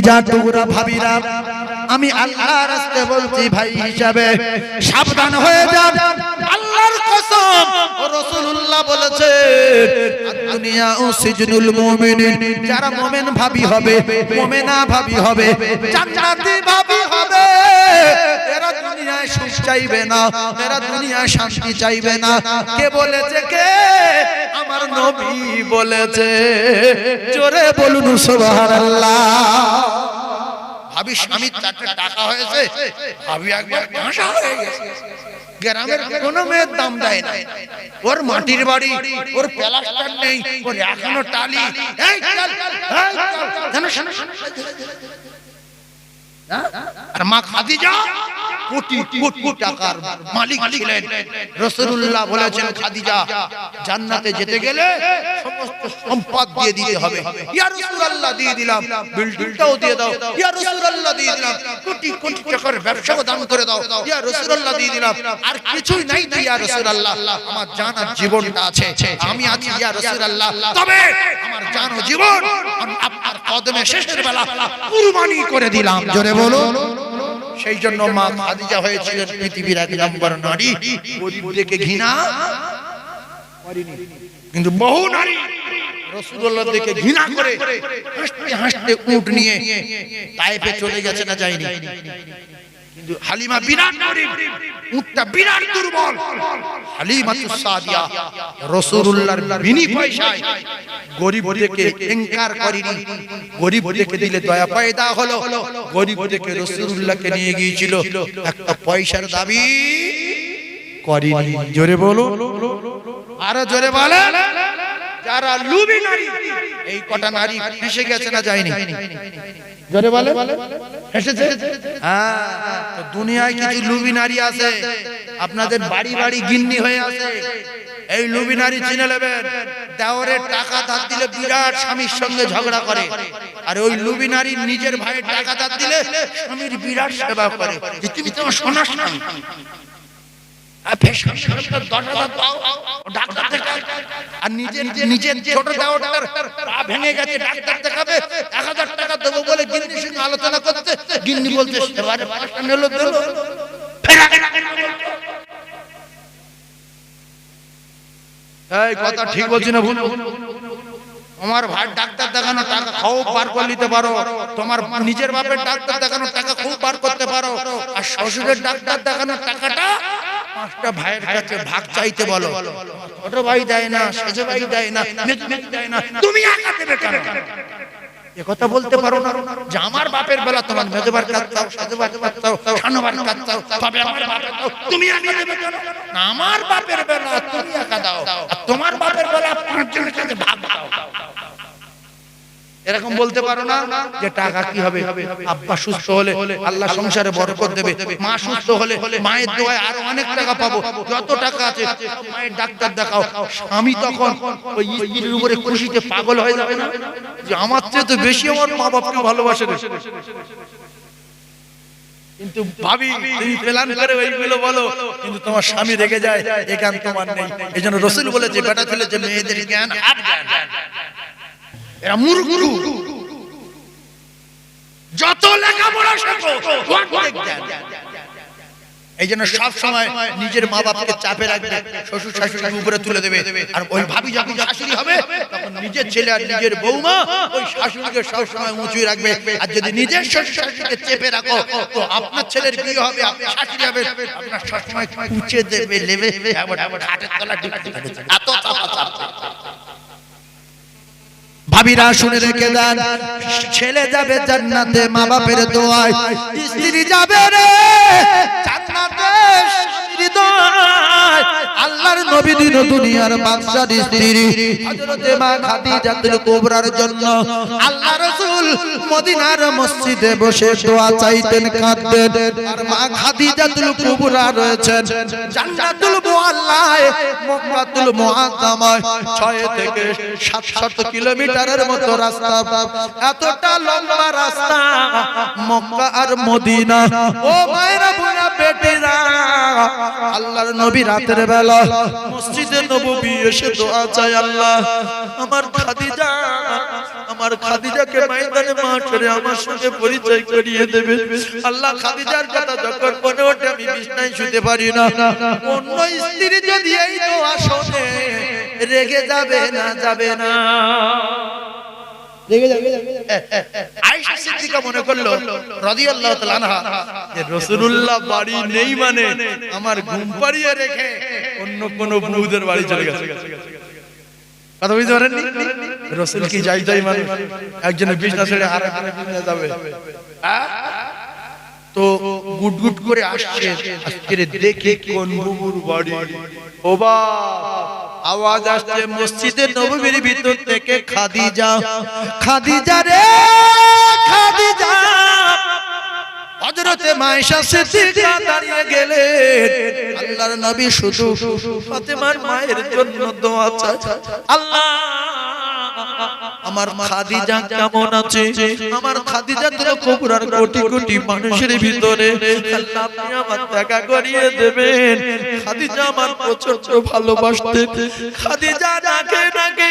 যা টুকরা ভাবিরা আমি আল্লাহর রাস্তে বলছি ভাই হিসাবে সাবধান হয়ে যান। আল্লাহর কসম। রাসূলুল্লাহ বলেছে দুনিয়া ও সিজনুল মুমিনিন যারা মুমিন ভাবি হবে মুমিনা ভাবি হবে জান্নাতি ভাবি হবে এরা দুনিয়ায় সুখ চাইবে না এরা দুনিয়ায় শান্তি চাইবে না। কে বলেছে কে? আমার নবী বলেছে। জোরে বলুন সুবহানাল্লাহ। ভাবি স্বামীর চারটে টাকা হয়েছে? ভাবি একবার কাঁসা হয়ে গেছে। গ্রামের কোন মেয়ের দাম দেয় না। ওর মাটির বাড়ি ওর প্লাস্টার নেই ওর এখনও টালি। এই চল, চল? আর মা খাদিজা কোটি কোটি টাকার মালিক ছিলেন। রাসূলুল্লাহ বলেছেন খাদিজা জান্নাতে যেতে গেলে সমস্ত সম্পদ দিয়ে দিতে হবে। ইয়া রাসূলুল্লাহ দিয়ে দিলাম। বিল্ডিংটাও দিয়ে দাও। ইয়া রাসূলুল্লাহ দিয়ে দিলাম। কোটি কোটি টাকার ব্যবসাও দান করে দাও। ইয়া রাসূলুল্লাহ দিয়ে দিলাম। আর কিছুই নাই তো ইয়া রাসূলুল্লাহ। আমার জান আর জীবনটা আছে। আমি আছি ইয়া রাসূলুল্লাহ। তবে আমার জান ও জীবন আপনার কদমে শেষের বেলা কুরবানি করে দিলাম। জোরে বলুন সেই জন্য মা খাদিজা হয়েছিলেন পৃথিবীর এক নম্বর নারী গরিবদেরকে ঘৃণা করেনি। কিন্তু বহু নারী দেখে ঘৃণা করে, হাসতে হাসতে উঠ নিয়ে তাইপে চলে গেছে না যায়নি হালিমা বিরাট গরিব উটটা বিরাট দুর্বল। হালিমা সাদিয়া, রাসূলুল্লাহর বিনি পয়সায় গরিব দেখে ইনকার করেনি। গরিব দেখে দিলে দয়া পয়দা হলো। গরিব দেখে রাসূলুল্লাহকে নিয়ে গিয়েছিল, একটা পয়সার দাবি করেনি। জোরে বলো আরও জোরে বলে যারা লুবি নারী এই কটা নারী ফেসে গেছে না যায়নি? জোরে বলে। হেসেছে? হ্যাঁ তো দুনিয়ায় কিছু লুবি নারী আছে আপনাদের বাড়ি বাড়ি গিন্নি হয়ে আছে। এই লুবি নারী চিনে নেবেন দেওরের টাকা ধার দিলে বিরাট স্বামীর সঙ্গে ঝগড়া করে। আর ওই লুবি নারী নিজের ভাইয়ের টাকা ধার দিলে স্বামীর বিরাট সেবা করে। তুমি তো সোনার স্বামী কথা ঠিক বলছি না ভুল? তোমার ভাই ডাক্তার দেখানো টাকা খাও পার করে নিতে পারো। তোমার নিজের বাপের ডাক্তার দেখানো টাকা খুব পার করতে পারো। আর শ্বশুরের ডাক্তার দেখানো টাকাটা পাঁচটা ভাইয়ের কাছে ভাগ চাইতে বলো। ছোট ভাই দেয় না সেজ ভাই দেয় না দেয় না। তুমি একা দেবে কেন? এ কথা বলতে পারো না। যে আমার বাপের বেলা তোমার মেজবার কাজ চাও সেজবার খানোবার তবে আমার বাপের দাও তুমি আমি দেবে কেন? আমার বাপের বেলা তুমি একা দাও। তোমার বাপের বেলা পাঁচজনের কাছে ভাগ দাও। এরকম বলতে পারো না যে টাকা কি হবে? আব্বা সুস্থ হলে আল্লাহ সংসারে বরকত দেবে। মা সুস্থ হলে মায়ের দোয়ায় আরও অনেক টাকা পাবো। যত টাকা আছে মায়ের ডাক্তার দেখাও। স্বামী তখন ওই স্ত্রীর উপরে খুশিতে পাগল হয়ে যাবে না? যে আমার চেয়ে তো বেশি আমার মা বাপকে ভালোবাসে। কিন্তু ভাবি, তুমি প্ল্যান করে ওইগুলো বলো, কিন্তু তোমার স্বামী রেগে যায়, এ জ্ঞান তোমার নেই। এই জন্য রসুল বলেছে, বেটা ছেলে যে মেয়েদের জ্ঞান, আর জ্ঞান। এরা মূর্খ যত লেখাপড়া শেখো এই জন্য সব সময় নিজের মা বাপকে চাপে রাখবে শ্বশুর শাশুড়ির উপরে তুলে দেবে। আর ওই ভাবি যখন শাশুড়ি হবে, তখন নিজের ছেলে আর নিজের বৌমা ওই শাশুড়িকে সব সময় উঁচুই রাখবে। আর যদি নিজের শ্বশুর শাশুড়িকে চেপে রাখো, তো আপনার ছেলের বিয়ে হবে আপনি শাশুড়ি হবে, আপনার সবসময় কুচে দেবে, লেবে। এত ভাবিরা শুনে রেখে দেন, ছেলে যাবে জান্নাতে মা বাপের দোয়ায়, স্ত্রী যাবে রে, জান্নাতে স্ত্রী দোয়ায়। আল্লাহর নবী দিন দুনিয়ার বাদশার স্ত্রী, হযরতে মা খাদিজাতুল কুবরার জন্য আল্লাহ রাসূল মদিনার মসজিদে বসে দোয়া চাইতেন, কাঁদতেন। আর মা খাদিজাতুল কুবরা রয়েছেন জান্নাতুল মুআল্লায়, মক্কাতুল মুআজ্জামায় 6 থেকে 700 কিলোমিটারের মতো রাস্তা। এতটা লম্বা রাস্তা মক্কা আর মদিনা। ও মায়েরা বোনা বেটিরা, আল্লাহর নবী রাতের বেলা মসজিদে নববী এসে দোয়া চায় আল্লাহ। আমার খাদিজা আমার খাদিজাকে ময়দানে মাঠে আমার সঙ্গে পরিচয় করিয়ে দেবে। আল্লাহ খাদিজার কথা যখন মনে ওঠে আমি বিছনায় শুতে পারি না। অন্য স্ত্রী যদি এই দোয়া শোনে রেগে যাবে না যাবে না। মনে করল রাদিয়াল্লাহু যে রাসূলুল্লাহ বাড়ি নেই মানে আমার ঘুম পাড়িয়ে রেখে কোন বউদের বাড়ি চলে গেছে। কথা বুঝতে পারেন রসুল কি যাই যাই একজনের বিছনা ছেড়ে আর একজনের যাবে। তো গুট গুট করে আসছে, আজকে দেখে কোন বুবুর বাড়ি। ও বা আওয়াজ আসছে মসজিদের নববীর ভিতর থেকে রে! হযরতে মায়েশা সিদ্দিকা দাঁড়িয়ে গেলেন। আল্লাহর নবী শুধু ফাতেমার মায়ের জন্য দোয়া চায়। আল্লাহ, আমার খাদিজা কেমন আছে? আমার খাদিজা তোর কবুরার কোটি কোটি মানুষের ভিতরে। আমার দেখা করিয়ে দেবেন। খাদিজা আমার ভালোবাসতেন। খাদিজা ডাকে ডাকে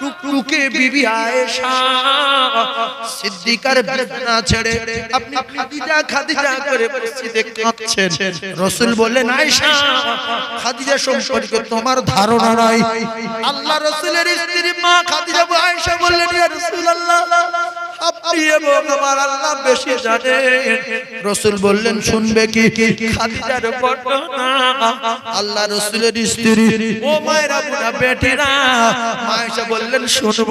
টুকটুকে বিবি আয়েশা, সিদ্দিকার ছেড়ে আপনি খাদিজা খাদিজা করে আয়েশা, খাদিজা সম্পর্কে তোমার ধারণা নাই। আল্লাহ রাসূলের স্ত্রী মা খাদিজা আয়েশা বললেন, ইয়া রাসূলুল্লাহ, আপনি এবং আমার আল্লাহ বেশি জানেন। রাসূল বললেন, শুনবে কি? খাদিজার ঘটনা আল্লাহ রাসূলের স্ত্রী, ও মায়েরা বুড়া বেটিরা মায়েশা বললেন, শুনব।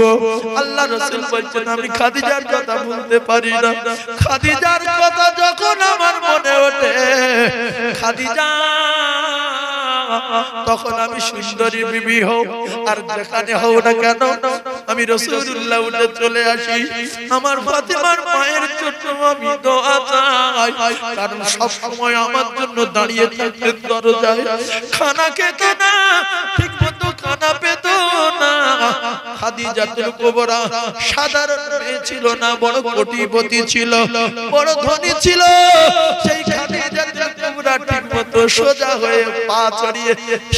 আল্লাহ রাসূল বলছেন, আমি খাদিজার কথা বলতে পারি না। খাদিজার কথা যখন আমার মনে ওঠে, খাদিজা তখন আমি সুন্দরী বিবি হও। আর যেখানে হও না কেন, আমি রসুল্লাহ উঠে চলে আসি। আমার ফাতেমার মায়ের জন্য আমি দোয়া চাই। কারণ সব সময় আমার জন্য দাঁড়িয়ে থাকতেন দরজায় খানা খেত না, ঠিক মতো খানা পেত না। খাদিজাতুল কুবরা সাধারণ মেয়ে ছিল না, বড় কোটিপতি ছিল, বড় ধনী ছিল। সেই খাদিজাতুল কুবরা ঠিক মতো সোজা হয়ে পা চড়িয়ে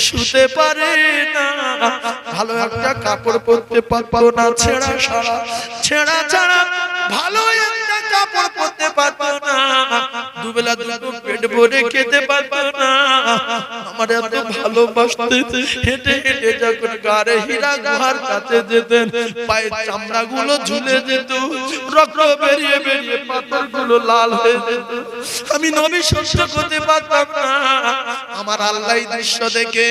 শুতে পারে না। ভালো একটা কাপড় পরতে পারতো না, ছেঁড়া সারা, ছেঁড়া ছাড়া ভালো একটা কাপড় পরতে পারতো না। দুবেলা দুটো পেট ভরে খেতে পারতো না। আমার এত ভালোবাসতে হেঁটে হেঁটে যখন গাড়ে হীরা গুহার কাছে যেতেন, পায়ের চামড়া গুলো ঝুলে যেত, রক্ত বেরিয়ে বেরিয়ে পাথরগুলো লাল হয়ে যেত। আমি নবী সহ্য করতে পারতাম না। আমার আল্লাহ দৃশ্য দেখে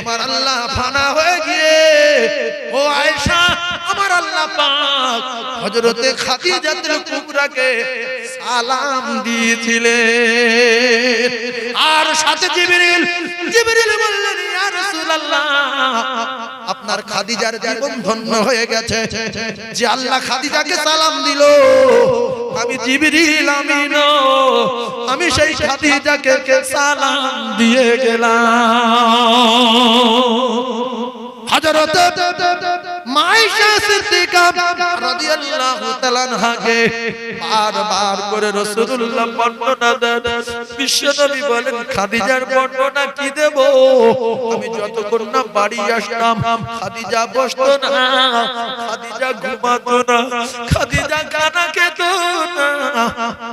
আমার আল্লাহ ফানা হয়ে গিয়ে, ও আয়েশা, আমার আল্লাহ পাক হযরতে খাদিজাতুল কুবরাকে সালাম দিয়েছিলেন। আর সাথে জিবরিল জিবরিল বললেন ইয়া রাসূলুল্লাহ, আপনার খাদিজার জীবন ধন্য হয়ে গেছে। যে আল্লাহ খাদিজাকে সালাম দিল, আমি জিবরিল আমিন, আমি সেই খাদিজাকে সালাম দিয়ে গেলাম। হযরত মায়েশা সিদ্দিকা রাদিয়াল্লাহু তাআলা আনহাকে বারবার করে রাসূলুল্লাহ বর্ণনা দেন। বিশ্বনবী বলেন, খাদিজার বর্ণনা কি দেব? আমি যতক্ষণ না বাড়ি আসতাম, খাদিজা বসতো না, খাদিজা ঘুমাতো না, খাদিজা কানা খেত না।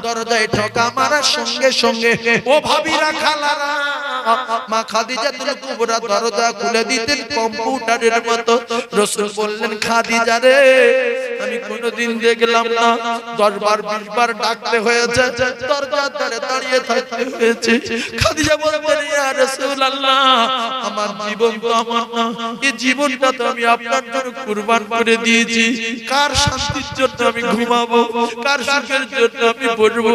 দরজায় ঠকা মারার সঙ্গে সঙ্গে, ও ভাবিরা খালারা, মা খাদিজা তুল কুবরা দরজা খুলে দিতেন কম্পিউটারের মতো। রসুল বললেন, খাদিজা রে, আমি কোনোদিন দেখলাম না। দশ বার বিশ বার ডাকতে হয়েছে। দরজার ধারে দাঁড়িয়ে থাকতে হয়েছে। খাদিজা বলতেন ইয়া রাসূলুল্লাহ, আমার জীবন তো আমার না। এই জীবনটা তো আমি আপনার জন্য কুরবান করে দিয়েছি। কার শান্তির জন্য আমি ঘুমাবো? কার সুখের জন্য আমি বসবো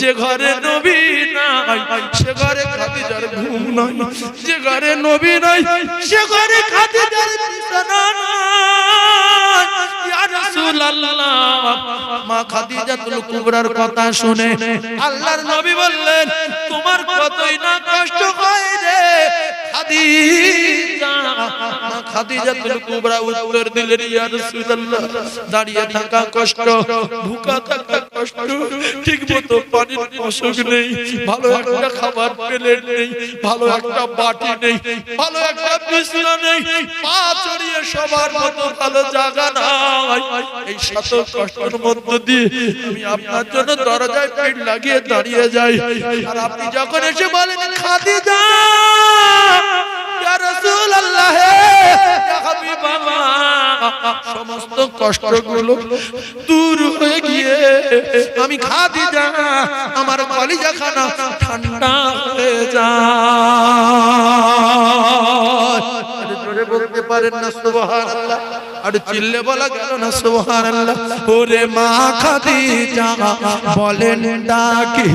যে ঘরে নবী নাই, সে ঘরে খাদিজার ঘুম নাই। যে ঘরে নবী নাই, সে ঘরে খাদিজার বিছানা ইয়া কুবরার কথা শুনে আল্লাহর নবী বললেন, তোমার কতই না কষ্ট হয় রে খাদিজা খাদিজাতুল কুবরা উত্তর দিলেন ইয়া রাসূলুল্লাহ। দাঁড়িয়ে থাকা কষ্ট ভুকা থাকা কষ্ট ঠিক মতো পানির মশক নেই ভালো একটা খাবার প্লেট নেই ভালো একটা বাটি নেই ভালো একটা বিছানা নেই পা চড়িয়ে সবার মতো ভালো জায়গা নাই। এই শত কষ্টের মধ্য দিয়ে আমি আপনার জন্য দরজায় পিঠ লাগিয়ে দাঁড়িয়ে যাই। আর আপনি যখন এসে বলেন খাদিজা! ইয়া হাবিবাল্লাহ সমস্ত দূর হয়ে গিয়ে আমি খাদিজা আমার কলিজা খানা ঠান্ডা হয়ে আরে জোরে বলতে পারেন না, সুবহানাল্লাহ। আর চিল্লে বলা গেল না, সুবহানাল্লাহ। ওরে মা খাদিজা, বলেন ডাকি।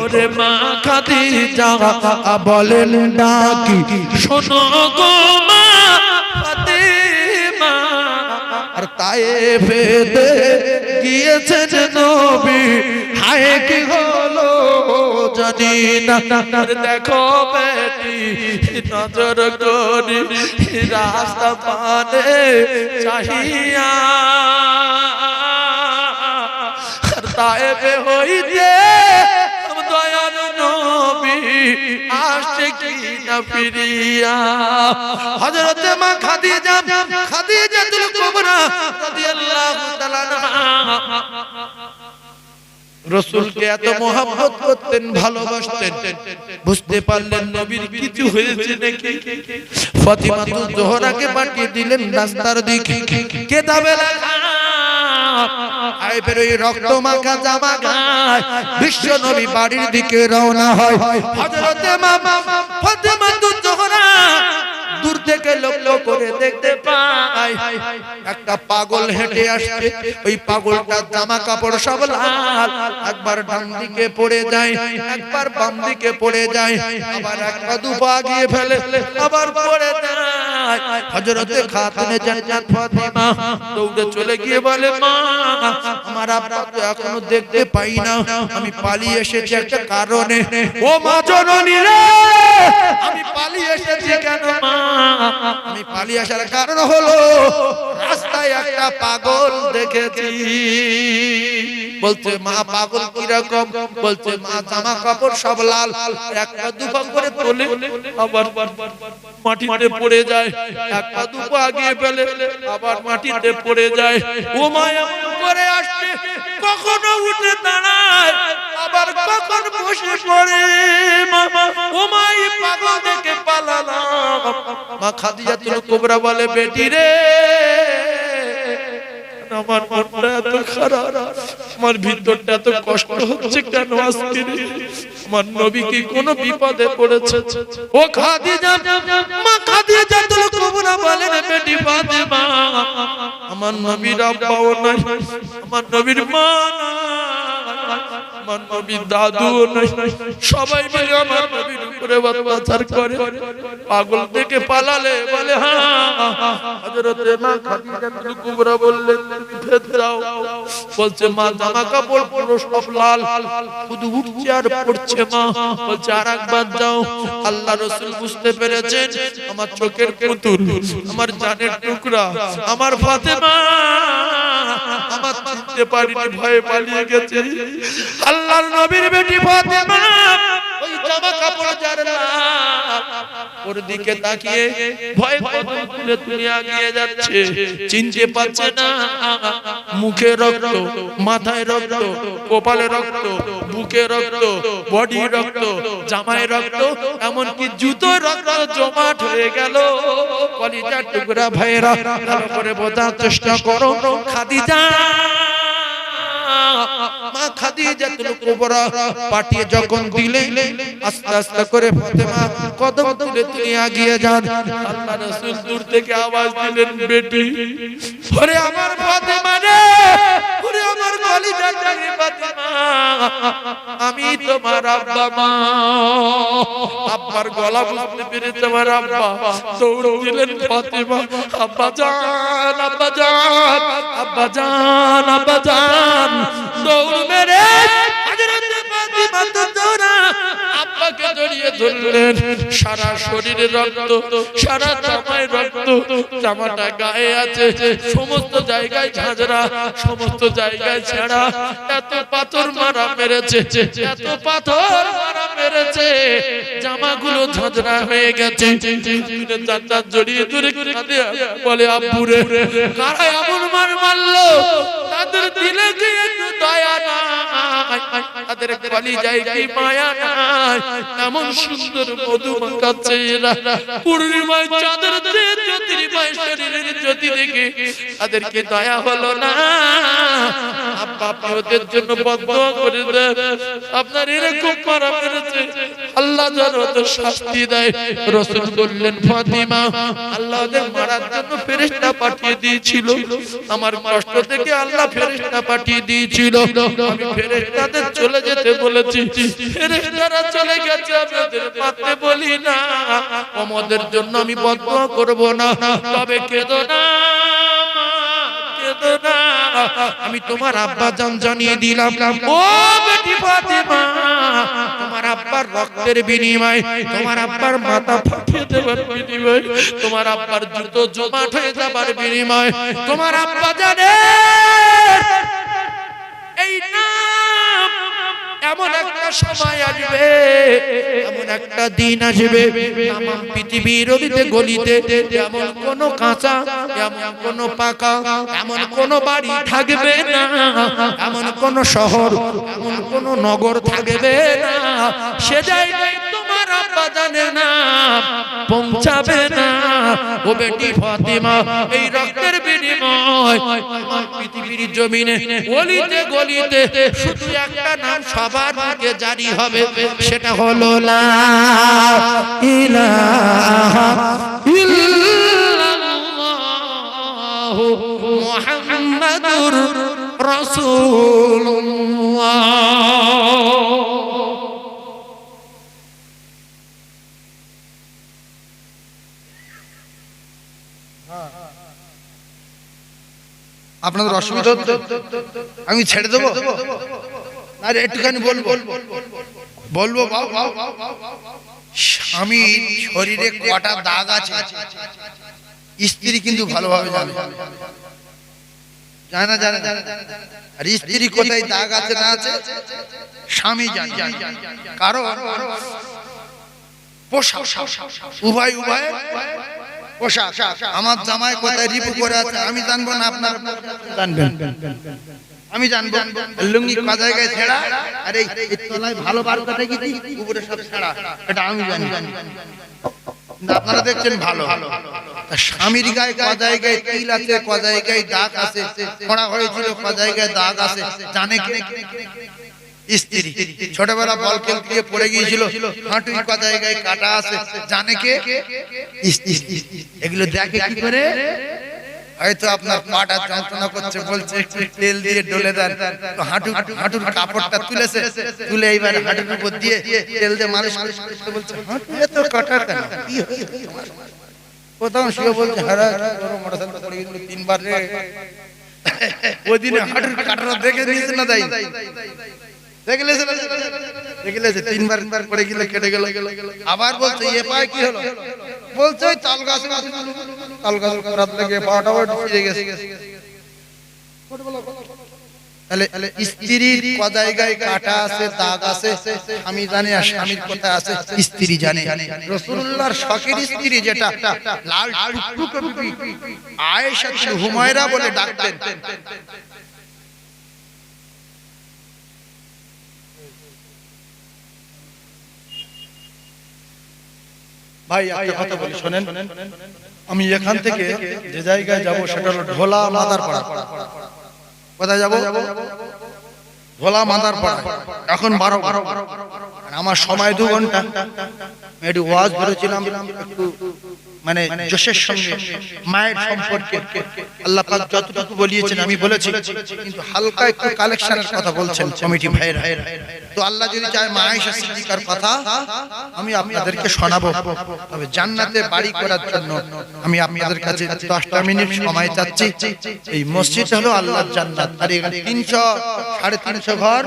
ওরে মা খাদিজা, বলেন ডাকি। শোনো গো মা ফাতেমা। আর তায়েফেতে গিয়েছেন নবী। হায় কি হলো? আর দেখো বেটি, নজর করি রাস্তা পানে চাহিয়া। তায়েফে হইতে দয়ার নবী আসছে কি না ফিরিয়া। হযরত মা খাদিজা, খাদিজাতুল কুবরা রাদিয়াল্লাহু তাআলা রসুলকে এত মোহাম্মত করতেন, ভালোবাসতেন, বুঝতে পারলেন নবীর কিছু হয়েছে নাকি? ফাতিমা তো জোহরাকে পাঠিয়ে দিলেন রাস্তার দিকে। বিশ্ব নবী বাড়ির দিকে রওনা হয়। হযরতে মামা ফাতিমা তো জোহরা দূর থেকে লক্ষ্য করে দেখতে পাই। একটা পাগল হেঁটে আসছে। ওই পাগলটার জামা কাপড় সব লাল। একবার ডান দিকে পড়ে যায়, একবার বাম দিকে পড়ে যায়। আবার এক পা দু পা গিয়ে ফেলে, আবার পড়ে যায়। হযরতে খাতুনে জান্নাত ফাতিমা দৌড়ে চলে গিয়ে বলে, মা, আমার আব্বা তো এখনও দেখতে পাই না। আমি পালিয়ে এসেছি একটা কারণে। ও মা, জননী রে, আমি পালিয়ে এসেছি কেন, মা? আমি পালিয়ে আসার কারণ হলো, রাস্তায় একটা পাগল দেখেছি। বলছে, মা, পাগল কীরকম? বলছে, মা জামা কাপড় সব লাল একটা দুপা করে তোলে, আবার মাটিতে পড়ে যায় একটা দুপা আগিয়ে ফেলে, আবার মাটিতে পড়ে যায়। ও মা, এমন করে আসছে, কখনো উঠে দাঁড়ায়, আবার কখন বসে পড়ে মামা ও মা পাগল দেখে পালালাম মা খাদিজাতুল কুবরা বলে, বেটি রে আমার মনটা এত খারাপ? আমার ভিতরটা এত কষ্ট হচ্ছে কেন আজকে? আমার নবী কি কোনো বিপদে পড়েছে? ও খাদিজা, মা খাদিজা তুল কুবরা বলেন বেটি ফাতেমা, আমার নবীর আব্বাও নাই, আমার নবীর মা নাই। আমার নবীর নাই। সবাই মিলে আমার নবীর উপরে অত্যাচার করে। পাগল থেকে পালালে বলে হ্যাঁ মা খাদিজা কুবরা বললেন যাও বলছে, মা, জামা কাপড় সব লাল। শুধু উঠছে আর পড়ছে মা? বলছে আর একবার যাও আল্লাহ রাসূল বুঝতে পেরেছেন, আমার চোখের পুতুল, আমার জানের টুকরা, আমার ফাতেমা, আমার চিনতে পারিনি, ভয়ে পালিয়ে গেছে। আল্লাহর নবীর বেটি ফাতেমা, ওই জামা কাপড় যার ওর দিকে তাকিয়ে ভয় ভয় তুলে তুলে আগিয়ে যাচ্ছে, চিনতে পারছে না। মুখে রক্ত, মাথায় রক্ত, কপালে রক্ত, বুকে রক্ত, বডি রক্ত, জামায় রক্ত, এমনকি জুতো রক্ত জমাট হয়ে গেল। কলিজার টুকরা ভাইরা করে বোঝার চেষ্টা করো। খাদিজা মা খাদিজাতুল কুবরা পাঠিয়ে যখন দিলে, আস্তে আস্তে করে ফাতেমা কদম তুলে তুলে এগিয়ে যান। আল্লাহ রাসূল দূর থেকে আওয়াজ দিলেন, বেটি, ওরে আমার ফাতেমা রে! ফাতেমা। আমি তোমার আব্বা মা। আব্বার গলা বুঝতে পেরে তোমার আব্বা। দৌড় দিলেন ফাতেমা। আব্বা জান আব্বা জান আব্বা জান আব্বা জান। দৌড় মেরে হযরত ফাতেমা তো আব্বাকে জড়িয়ে ধরলেন। সারা শরীরে রক্ত, সারা জামায় রক্ত, জামাটা গায়ে আছে, সমস্ত জায়গায় ঝাঁঝরা, সমস্ত জায়গায় ছেঁড়া। এত পাথর মারা মেরেছে, এত পাথর মারা মেরেছে। জামাগুলো ঝাঁঝরা হয়ে গেছে। চাচা জড়িয়ে ধরে বলে আব্বুরে মার মারলো? তাদের দিলে দয়া তাদের কলিজায় কি মায়া নাই? এমন সুন্দর মধু এরা পূর্ণিমায় চাঁদের জ্যোতির্ময় শরীরের জ্যোতি দেখে তাদেরকে দয়া হলো না। জন্য করে দেন আপনার এরকম মারা আল্লাহ যেন ওদের শাস্তি দেয়। রসুল বললেন, ফাতিমা, আল্লাহ ওদের মারার জন্য ফেরেশতা পাঠিয়ে দিয়েছিল। আমার কষ্ট থেকে আল্লাহ ফেরেশতা পাঠিয়ে দিয়েছিল। আমি ফেরেশতাদের চলে যেতে বলেছি। ফেরেশতারা চলে গেছে পাতে বলি না। আমাদের জন্য আমি বদয়া করব না। তবে কেঁদো না না আমি তোমার আব্বা জান জানিয়ে দিলাম। ও বেটি ফাতেমা, তোমার আব্বার রক্তের বিনিময়, তোমার আব্বার মাথা ফাটিয়ে দেবার বিনিময়, তোমার আব্বার জুতো জমাট হয়ে যাবার বিনিময়, তোমার আব্বা জানে এই নাম এমন একটা সময় আসবে এমন একটা দিন আসবে পৃথিবীর অলিতে গলিতে এমন কোন কাঁচা এমন কোন পাকা এমন কোন বাড়ি থাকবে না এমন কোন শহর এমন কোন নগর থাকবে না সে জায়গায় তোমার আব্বা জানে না পৌঁছাবে না। ও বেটি ফাতিমা এই রক্তের বিনিময় পৃথিবীর জমিনে গলিতে গলিতে শুধু একটা নাম সবার মুখে জারি হবে, সেটা হলো লা ইলাহা আপনাদের অসুবিধা আমি ছেড়ে দেবো না রে, একটুখানি বলব বলব স্বামীর শরীরে কটা দাগ আছে স্ত্রী কিন্তু ভালোভাবে জানে জানে জানে। আর স্ত্রী কোথায় দাগ আছে না আছে স্বামী জানে কারণ পোশাক উভয় উভয় পোশাক। আমার জামাই কোথায় রিপু করে আছে আমি জানব না আপনার জানবেন। আমি জানব। লুঙ্গি ক জায়গায় ছেঁড়া? আর এই তলায় ভালো বার কথা কি উপরে সব ছেঁড়া। এটা আমি জানি। আপনারা দেখছেন ভালো। স্বামীর গায়ে ক জায়গায় তিল আছে ক জায়গায় দাগ আছে হয়েছিল ক জায়গায় দাগ আছে জানে কে? স্ত্রী। ছোটবেলা বল খেলতে পড়ে গিয়েছিল, হাঁটুই ক জায়গায় কাটা আছে। জানে কে? এগুলো দেখে কি করে? হয়তো আপনার পাটা যন্ত্রণা করছে, বলছে, একটু তেল দিয়ে ডলে দেন। হাঁটু হাঁটুর কাপড়টা তুলেছে। তুলে এইবার হাঁটুর উপর দিয়ে তেল দিয়ে করতে বলছে হাঁটু এত কাটা কেন? কোথাও শুয়ে বলছে, হারা মোটরসাইকেল পড়ে গেছিল তিনবার রে। ওই দিনে হাঁটুর কাটাটা দেখে নিয়েছে না তাই? জায়গায় কাটা আছে, দাগ আছে আমি জানি আর স্বামীর কথা আছে, স্ত্রী জানে। রসুল্লাহর শখের স্ত্রী যেটা, লাল হুমায়রা বলে ডাকতেন। ভাই একটা কথা বলি শোনেন। আমি এখান থেকে যে জায়গায় যাব সেটা হলো ঢোলা মাদার পাড়া কোথায় যাব? ঢোলা মাদার পাড়া এখন বারো বারো আমার সময় দু ঘণ্টা। একটু ওয়াজ ধরেছিলাম একটু মানে জোশের সঙ্গে মায়ের সম্পর্কে আল্লাহ পাক যতটুকু বলিয়েছেন আমি বলেছি কিন্তু হালকা একটু কালেকশনের কথা বলছেন কমিটি ভাইয়েরা। তো আল্লাহ যদি চায় মা আয়েশা সিদ্দিকার কথা আমি আপনাদেরকে শোনাবো। তবে জান্নাতে বাড়ি করার জন্য আমি আপনাদের কাছে দশটা মিনিট সময় চাচ্ছি। এই মসজিদ হলো আল্লাহর জান্নাত। আর এখানে তিনশো সাড়ে তিনশো ঘর।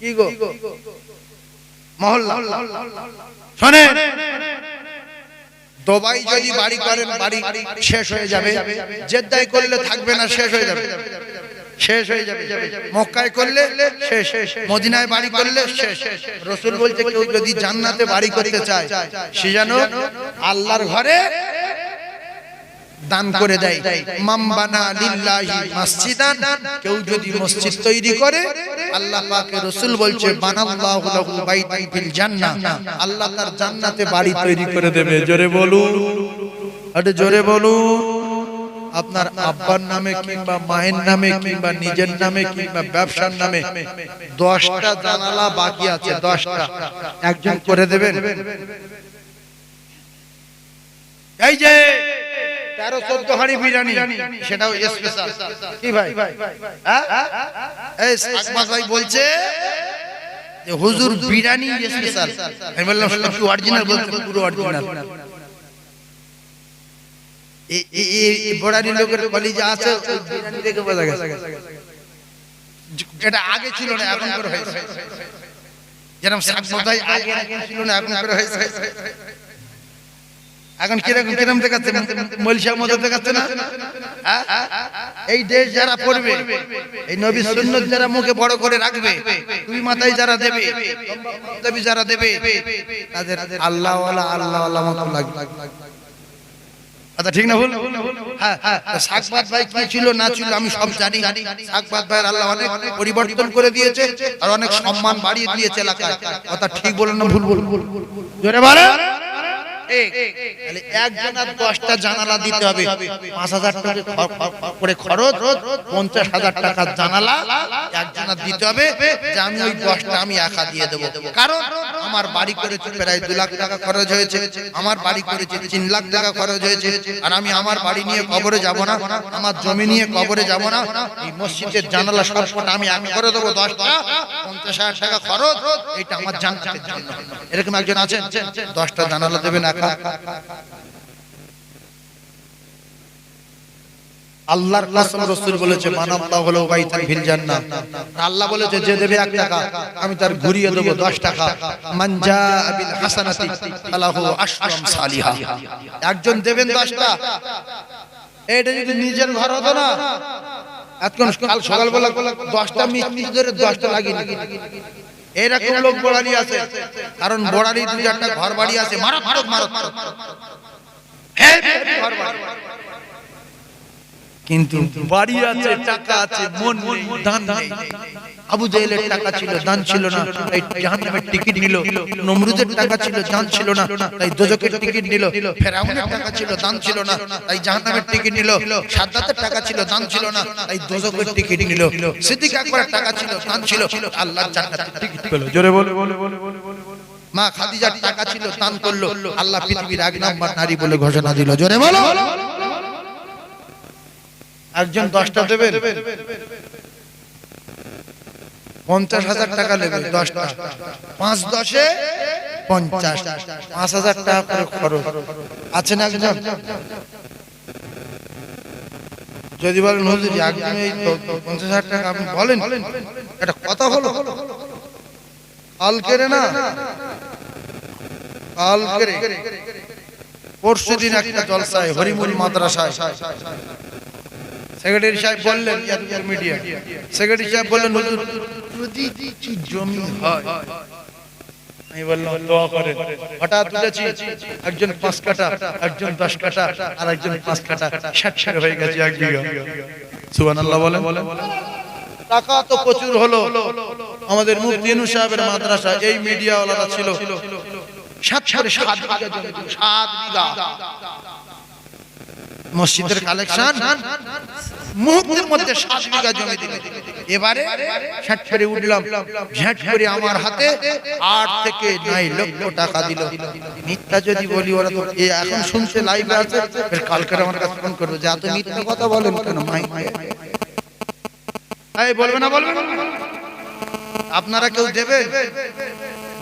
কি গো? মহল্লা। শোনেন। দুবাই যদি বাড়ি করেন, বাড়ি শেষ হয়ে যাবে। জেদ্দায় করলে থাকবে না, শেষ হয়ে যাবে। শেষ হয়ে যাবে। মক্কায় করলে শেষ। মদিনায় বাড়ি করলে শেষ। রসুল বলছে যদি জান্নাতে বাড়ি করতে সে যেন আল্লাহর ঘরে দান করে দেয়। মামবানা লিল্লাহি মসজিদান। কেউ যদি মসজিদ তৈরি করে আল্লাহ পাকের রাসূল বলছে বানাল্লাহু লাহু বাইতান ফিল জান্নাহ। আল্লাহ তার জান্নাতে বাড়ি তৈরি করে দেবে। জোরে বলুন। আরে জোরে বলুন। আপনার আব্বার নামে কিংবা মায়ের নামে কিংবা নিজের নামে কিংবা ব্যবসার নামে দশটা জানালা বাকি আছে দশটা। একজন করে দেবেন? এই যে তেরো চোদ্দ হাঁড়ি বিরিয়ানি, সেটাও কি ভাই? হ্যাঁ? ভাই বলছে হুজুর, বিরিয়ানি স্পেশাল আমি বললাম কি অরিজিনাল বলছে পুরো অরিজিনাল আগে ছিল না, এখন করে হয়েছে। যেরকম এখন কীরকম কীরকম দেখাচ্ছে? মলসা মতো দেখাচ্ছে না? হ্যাঁ? এই দেশ যারা পড়বে এই নবী সুন্নত যারা মুখে বড় করে রাখবে তুই মাথায় যারা দেবে দেবী যারা দেবে তাদের আল্লাহ আল্লাহ আল্লাহ মতো লাগবে। আচ্ছা ঠিক না ভুল? হ্যাঁ শাকবাদ ভাই কি ছিল না ছিল আমি সব জানি। শাকবাদ ভাইয়ের আল্লাহ অনেক পরিবর্তন করে দিয়েছে আর অনেক সম্মান বাড়িয়ে দিয়েছে এলাকায়। কথা ঠিক বলেন না ভুল ভুল জোরে বলে তাহলে একজন করে খরচ আমার বাড়ি করেছে প্রায় দু লাখ টাকা খরচ হয়েছে। আমার বাড়ি করেছে তিন লাখ টাকা খরচ হয়েছে। আর আমি আমার বাড়ি নিয়ে কবরে যাব না, আমার জমি নিয়ে কবরে যাব না। এই মসজিদের জানালা সবকটা আমি আমি করে দেবো দশটা। পঞ্চাশ হাজার টাকা খরচ, এটা আমার জন্য। এরকম একজন আছেন? দশটা জানালা দেবেন, একা আল্লাহর কসম রাসূল বলেছে মানাল্লাহু হলো বাইতান ফিল আল্লাহ বলেছে, যে দেবে 1 টাকা, আমি তার ঘুরিয়ে দেব 10 টাকা। মান জা বিল হাসানাতি, ফালাহু আশরু সালিহা। একজন দেবেন 10টা এটা যদি নিজের ঘর হতো না, এতক্ষণ কাল সকালবেলা 10টা মিষ্টি ধরে 10টা লাগিয়ে এরকম লোক বড়ারি আছে। কারণ বড়ারি দুই একটা ঘর বাড়ি আছে মারাত্মক মারাত্মক ঘর বাড়ি কিন্তু বাড়ি আছে টাকা আছে মন নেই দান নেই। আবু জাহেলের টাকা ছিল দান ছিল না তাই জাহান্নামের টিকিট নিল নমরুদের টাকা ছিল দান ছিল না তাই দোজকের টিকিট নিল ফেরাউনের টাকা ছিল দান ছিল না তাই জাহান্নামের টিকিট নিল সাদ্দাতের টাকা ছিল দান ছিল না তাই দোজকের টিকিট নিল সিদ্দিক আকবরের টাকা ছিল দান ছিল আল্লাহর জান্নাতের টিকিট পেল জোরে বলে। মা খাদিজার টাকা ছিল দান করল আল্লাহ পৃথিবীর এক নাম্বার নারী বলে ঘোষণা দিল জোরে বলো। একজন দশটা দেবেন? পঞ্চাশ হাজার টাকা নেবে দশটা। পাঁচ দশে পঞ্চাশ। পাঁচ হাজার টাকা করে খরচ। আছে না একজন? যদি বলেন হুজুর একজন এই পঞ্চাশ হাজার টাকা আপনি বলেন। একটা কথা হলো কাল কেড়ে না? কাল কেড়ে। পরশু দিন একটা জলসায় হরিমুল মাদ্রাসায়। সেক্রেটারি সাহেব বললেন, ইয়াদুল মিডিয়া। সেক্রেটারি সাহেব বললেন, হুজুর যদি কিছু জমি হয়। আমি বললাম, দোয়া করেন। হঠাৎ বুঝেছি একজন পাঁচ কাটা একজন দশ কাটা আর একজন পাঁচ কাটা ষাট ষাট হয়ে গেছে এক বিঘা। সুবহানাল্লাহ বলেন। টাকা তো প্রচুর হলো। আমাদের মুফতি ইনু সাহেবের মাদ্রাসা, এই মিডিয়াওয়ালারা ছিল সাত সাড়ে সাত বিঘা সাত বিঘা। মসজিদের কালেকশন মুহূর্তের মধ্যে সাত বিঘা জমি দিলে। এবারে ঝ্যাট করে উঠলাম। ঝ্যাট করে আমার হাতে আট থেকে নয় লক্ষ টাকা দিল। মিথ্যা যদি বলি ওরা তো এ এখন শুনছে লাইভে আছে। কালকে আমার কাছে ফোন করবে যে এত মিথ্যা কথা বলেন কেন মাই এই বলবে না বলবে আপনারা কেউ দেবেন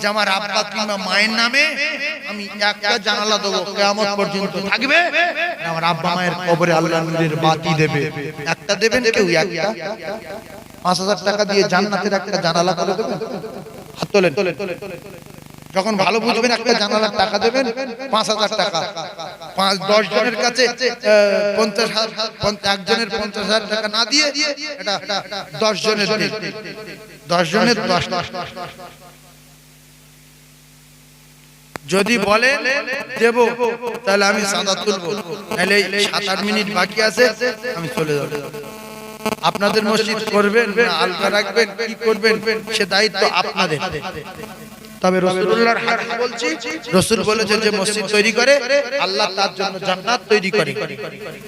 যে আমার আব্বা কিংবা মায়ের নামে আমি একটা জানালা দেবো কেমন পর্যন্ত থাকবে আমার আব্বা মায়ের কবরে আল্লাহ বাতি দেবে। একটা দেবেন কেউ, একটা? পাঁচ হাজার টাকা দিয়ে জান্নাতের একটা জানালা করে দেবেন? হাত তোলেন। যখন ভালো বুঝবেন একটা জানালার টাকা দেবেন, পাঁচ হাজার টাকা। পাঁচ, দশ জনের কাছে পঞ্চাশ একজনের পঞ্চাশ হাজার টাকা না দিয়ে এটা দশ জনের। দশ জনের দশ। যদি বলে দেব, তাহলে আমি সাদা তুলবো। তাহলে সাত আট মিনিট বাকি আছে, আমি চলে যাব। আপনাদের মসজিদ করবেন, আলগা রাখবেন, কি করবেন, সে দায়িত্ব আপনাদের। তবে রসুল্লাহর হাদিস বলছি রসুল বলেছেন যে মসজিদ তৈরি করে আল্লাহ তার জন্য জান্নাত তৈরি করে।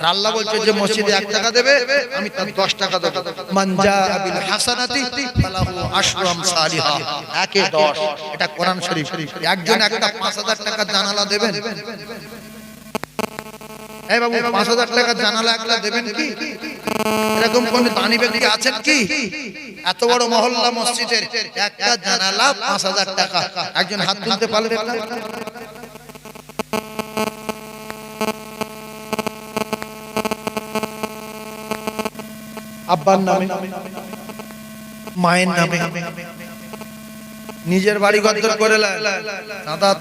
আর আল্লাহ বলছে যে মসজিদে এক টাকা দেবে আমি তার দশ টাকা দেবো। মানজা বিল হাসানাতি ফালাহু আশরু আমসালিহা। একে দশ। এটা কোরআন শরীফ। একজন একটা পাঁচ হাজার টাকা জানালা দেবেন। এই বাবু পাঁচ হাজার টাকা জানালা একটা দেবেন কি? এরকম কোন দানি ব্যক্তি আছেন কি? এত বড় মহল্লা মসজিদের একটা জানালা পাঁচ হাজার টাকা। একজন হাত তুলতে পারবে আব্বার নামে মায়ের নামে। নিজের বাড়ি গদ্দর করে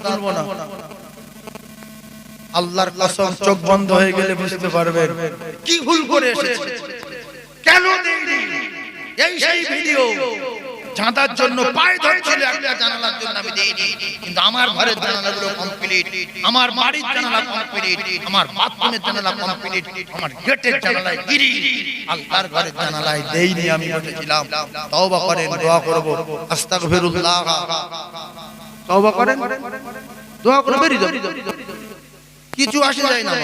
তুলবো না। আল্লাহর কসম চোখ বন্ধ হয়ে গেলে বুঝতে পারবেন কি ভুল করে এসেছে? কেন দেইনি এই সেই ভিডিও। চাঁদার জন্য পায়ে ধরছিল একটা জানালার জন্য আমি দেইনি। কিন্তু আমার ঘরের জানালাগুলো কমপ্লিট আমার বাড়ির জানালা কমপ্লিট আমার বাথরুমের জানালা কমপ্লিট আমার গেটের জানালায় গিরি। আল্লাহর ঘরের জানালায় দেইনি আমি বলেছিলাম তওবা করেন দোয়া করব। আস্তাগফিরুল্লাহ। তওবা করেন? দোয়া করে বেরিয়ে যাও কিছু আসে যায় না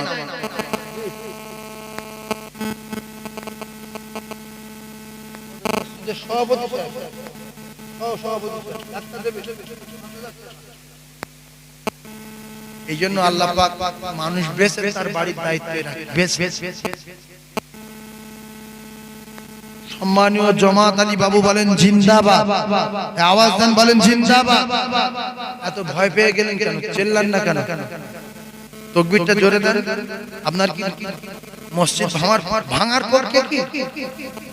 এই জন্য আল্লাহ পাক মানুষ বেছে তার বাড়ির দায়িত্বে রাখে। বেশ সম্মানীয় জমাত আলী বাবু বলেন জিন্দাবাদ। আওয়াজ দেন বলেন জিন্দাবাদ। এত ভয় পেয়ে গেলেন কেন? চেল্লান না কেন কেন? তকবিরটা জোরে দেন আপনার কি মসজিদ ভাঙার ভাঙার পর কে কি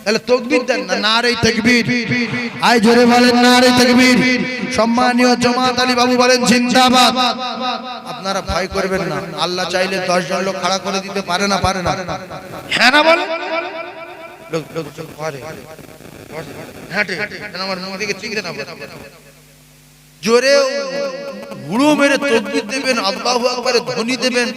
তাহলে তকবির দেন না নারে তাকবীর আই জোরে বলেন নারে তাকবীর সম্মানীয় জামাত আলী বাবু বলেন জিন্দাবাদ আপনারা ভয় করবেন না আল্লাহ চাইলে 10 জন লোক খাড়া করে দিতে পারে না পারে না হ্যাঁ না বলেন লোক লোক পারে হাঁটে আমার মুখ দিকে চিনতে না। জোরে হুড়ো মেরে তকবির দেবেন আল্লাহ আকবারে ধ্বনি দেবেন।